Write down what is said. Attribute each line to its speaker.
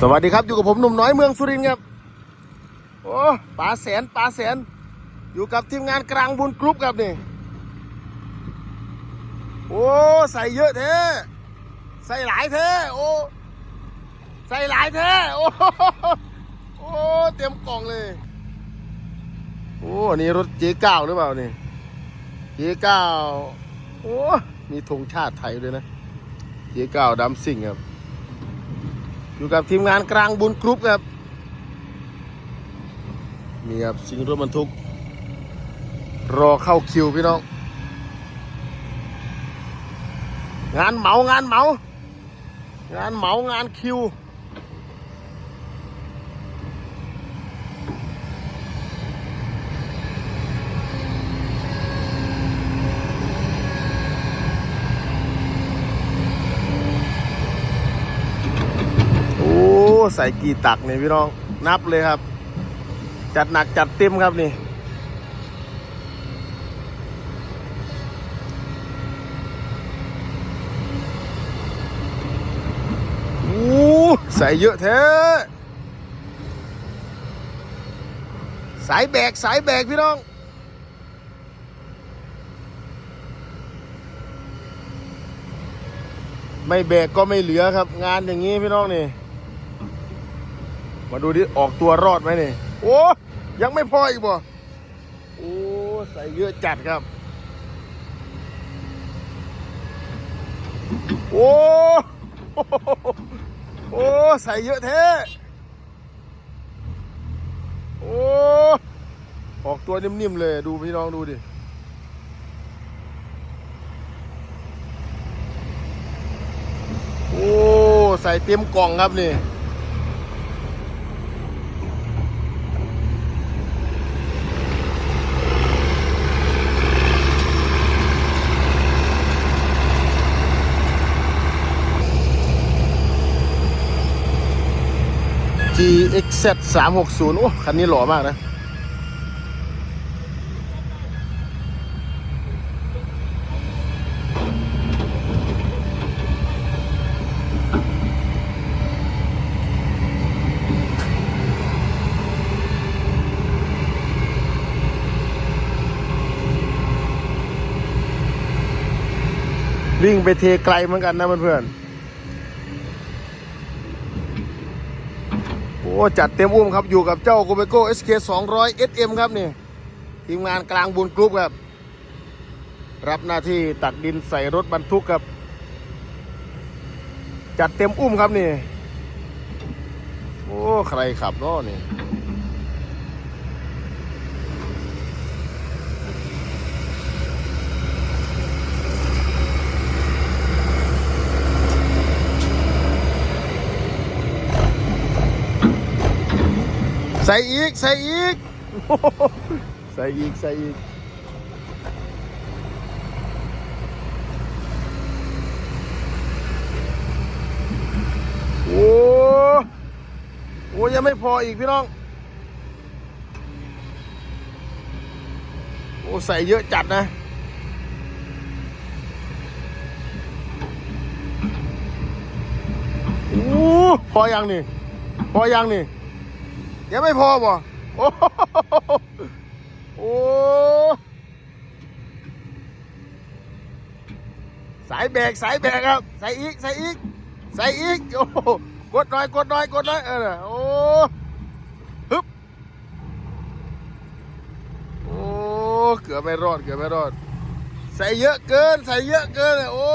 Speaker 1: สวัสดีครับอยู่กับผมหนุ่มน้อยเมืองสุรินทร์ครับโอ้ป๋าแสนป๋าแสน อยู่กับทีมงานกลางบุญกรุ๊ปครับนี่โอ้ใส่เยอะแท้ใส่หลายแท้โอ้ใส่หลายแท้โอ้โอ้เต็มกล่องเลยโอ้นี่รถเจ๊ก้าหรือเปล่านี่เจ๊ก้าโอ้มีธงชาติไทยด้วยนะเจ๊ก้าดัมซิ่งครับ อยู่กับทีมงานกลางบุญกรุ๊ปครับนี่ครับสิงรถบรรทุก รอเข้าคิวพี่น้อง งานเหมางานเหมางานเหมางานคิว โอ้ ใส่กี่ตักเนี่ยพี่น้องนับเลยครับ จัดหนักจัดเต็มครับนี่โอ้ใส่เยอะแท้สายแบก สายแบกพี่น้องไม่แบกก็ไม่เหลือครับ งานอย่างนี้พี่น้องนี่ มาดูดิออกตัวรอดไหมนี่ โอ้ยังไม่พออีกบ่โอ้ใส่เยอะจัดครับ โอ้โอ้ใส่เยอะแท้โอ้ออกตัวนิ่มๆเลยดูพี่น้องดูดิโอ้ใส่เต็มกล่องครับนี่ GXZ 360โอ้คันนี้หล่อมากนะ วิ่งไปเทไกลเหมือนกันนะเพื่อนๆ อ้จัดเต็มอุ้มครับอยู่กับเจ้าโกเบโก้ SK 200 SM ครับนี่ทีมงานกลางบุญกรุ๊ปครับ รับหน้าที่ตักดินใส่รถบรรทุกครับ จัดเต็มอุ้มครับนี่ โอ้ ใครขับเนาะนี่ ใส่อีก ใส่อีกโอ้โหใส่อีก ใส่อีก โอ้โอ้ยังไม่พออีกพี่น้อง โอ้ ใส่เยอะจัดนะโอ้พอยังนี่ พอยังนี่ ยังไม่พอบ่โอ้โหสายแบกสายแบกครับ ใส่อีกใส่อีกใส่อีกโอ้โหกดหน่อยกดหน่อยกดหน่อยเออน่ะโอ้ฮึบโอ้เกือบไม่รอดเกือบไม่รอด ใส่เยอะเกิน ใส่เยอะเกินโอ้